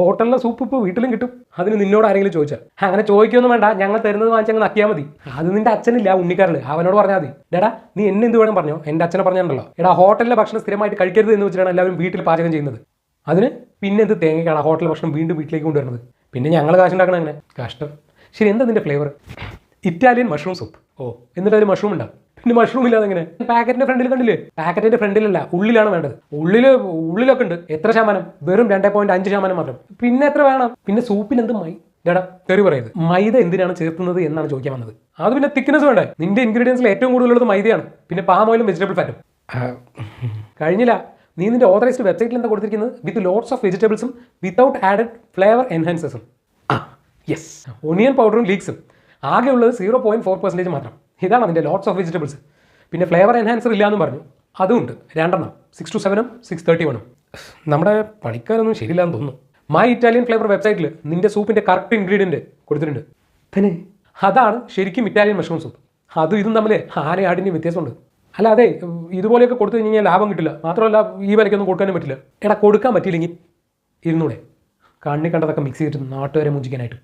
ഹോട്ടലിലെ സൂപ്പ് ഇപ്പോൾ വീട്ടിലും കിട്ടും. അതിന് നിന്നോട് ആരെങ്കിലും ചോദിച്ചാൽ അങ്ങനെ ചോദിക്കൊന്നും വേണ്ട. ഞങ്ങൾ തരുന്നത് വാങ്ങിച്ചങ്ങ് നക്കിയാൽ മതി. അത് നിന്റെ അച്ഛനില്ല ഉണ്ണിക്കാരിൽ അവനോട് പറഞ്ഞാൽ മതി. ഡേടാ നീ എന്നെ എന്ത് വേണം പറഞ്ഞോ? എന്റെ അച്ഛനെ പറഞ്ഞിട്ടുണ്ടല്ലോ. എടാ ഹോട്ടലിലെ ഭക്ഷണം സ്ഥിരമായിട്ട് കഴിക്കരുത് എന്ന് വെച്ചിട്ടാണ് എല്ലാവരും വീട്ടിൽ പാചകം ചെയ്യുന്നത്. അതിന് പിന്നെ എന്ത് തേങ്ങയ്ക്കാണ് ഹോട്ടൽ ഭക്ഷണം വീണ്ടും വീട്ടിലേക്ക് കൊണ്ടുവരുന്നത്? പിന്നെ ഞങ്ങൾ കാശുണ്ടാക്കണം അങ്ങനെ കഷ്ടം. ശരി എന്താ നിന്റെ ഫ്ലേവർ ഇറ്റാലിയൻ മഷ്റൂം സൂപ്പ് ഓ എന്നിട്ട് അതിൽ മഷ്റൂം ഉണ്ടാവും പിന്നെ മഷ്റൂം ഇല്ലാതെ എങ്ങനെ? പാക്കറ്റിന്റെ ഫ്രണ്ടിൽ കണ്ടില്ലേ? പാക്കറ്റിന്റെ ഫ്രണ്ടിലല്ല ഉള്ളിലാണ് വേണ്ടത്. ഉള്ളിൽ ഉള്ളിലൊക്കെ ഉണ്ട്. എത്ര ശതമാനം? വെറും രണ്ടേ പോയിന്റ് അഞ്ച് ശതമാനം മാത്രം. പിന്നെ എത്ര വേണം? പിന്നെ സൂപ്പിന് എന്ത് മൈ ഡാടാ തെറി പറയരുത്. മൈദ എന്തിനാണ് ചേർത്തുന്നത് എന്നാണ് ചോദിക്കാൻ വന്നത്. അത് പിന്നെ തിക്നെസ് വേണ്ടേ? നിന്റെ ഇൻഗ്രീഡിയൻസിൽ ഏറ്റവും കൂടുതലുള്ളത് മൈദയാണ്. പിന്നെ പാം ഓയിലും വെജിറ്റബിൾ ഫാറ്റും കഴിഞ്ഞില്ല. നീ നിന്റെ ഓതറൈസ്ഡ് വെബ്സൈറ്റിൽ എന്താ കൊടുത്തിരിക്കുന്നത്? വിത്ത് ലോട്ട്സ് ഓഫ് വെജിറ്റബിൾസും വിത്തൗട്ട് ആഡഡ് ഫ്ലേവർ എൻഹാൻസസും യെസ് ഒണിയൻ പൗഡറും ലീക്സും ആകെ ഉള്ളത് സീറോ പോയിന്റ് ഫോർ പെർസെന്റേജ് മാത്രം. ഇതാണ് അതിന്റെ ലോട്ട്സ് ഓഫ് വെജിറ്റബിൾസ് പിന്നെ ഫ്ലേവർ എൻഹാൻസർ ഇല്ല എന്ന് പറഞ്ഞു അതും ഉണ്ട് രണ്ടെണ്ണം സിക്സ് ടു സെവനും സിക്സ് തേർട്ടി വണ്ണും നമ്മുടെ പണിക്കാരൊന്നും ശരിയില്ലാന്ന് തോന്നുന്നു. മൈ ഇറ്റാലിയൻ ഫ്ലേവർ വെബ്സൈറ്റിൽ നിന്റെ സൂപ്പിന്റെ കറക്റ്റ് ഇൻഗ്രീഡിയന്റ് കൊടുത്തിട്ടുണ്ട്. പിന്നെ? അതാണ് ശരിക്കും ഇറ്റാലിയൻ മഷ്റൂം സൂപ്പ് അതും ഇതും തമ്മിൽ ആനയാടിന്റെയും വ്യത്യാസമുണ്ട്. അല്ല അതെ ഇതുപോലെയൊക്കെ കൊടുത്തു കഴിഞ്ഞാൽ ലാഭം കിട്ടില്ല. മാത്രമല്ല ഈ വിലയ്ക്കൊന്നും കൊടുക്കാനും പറ്റില്ല. എടാ കൊടുക്കാൻ പറ്റിയില്ലെങ്കിൽ ഇരുന്നൂടെ. കണ്ണി കണ്ടതൊക്കെ മിക്സ് ചെയ്തിട്ട് നാട്ടുകാരെ മുഞ്ചിക്കാനായിട്ട്.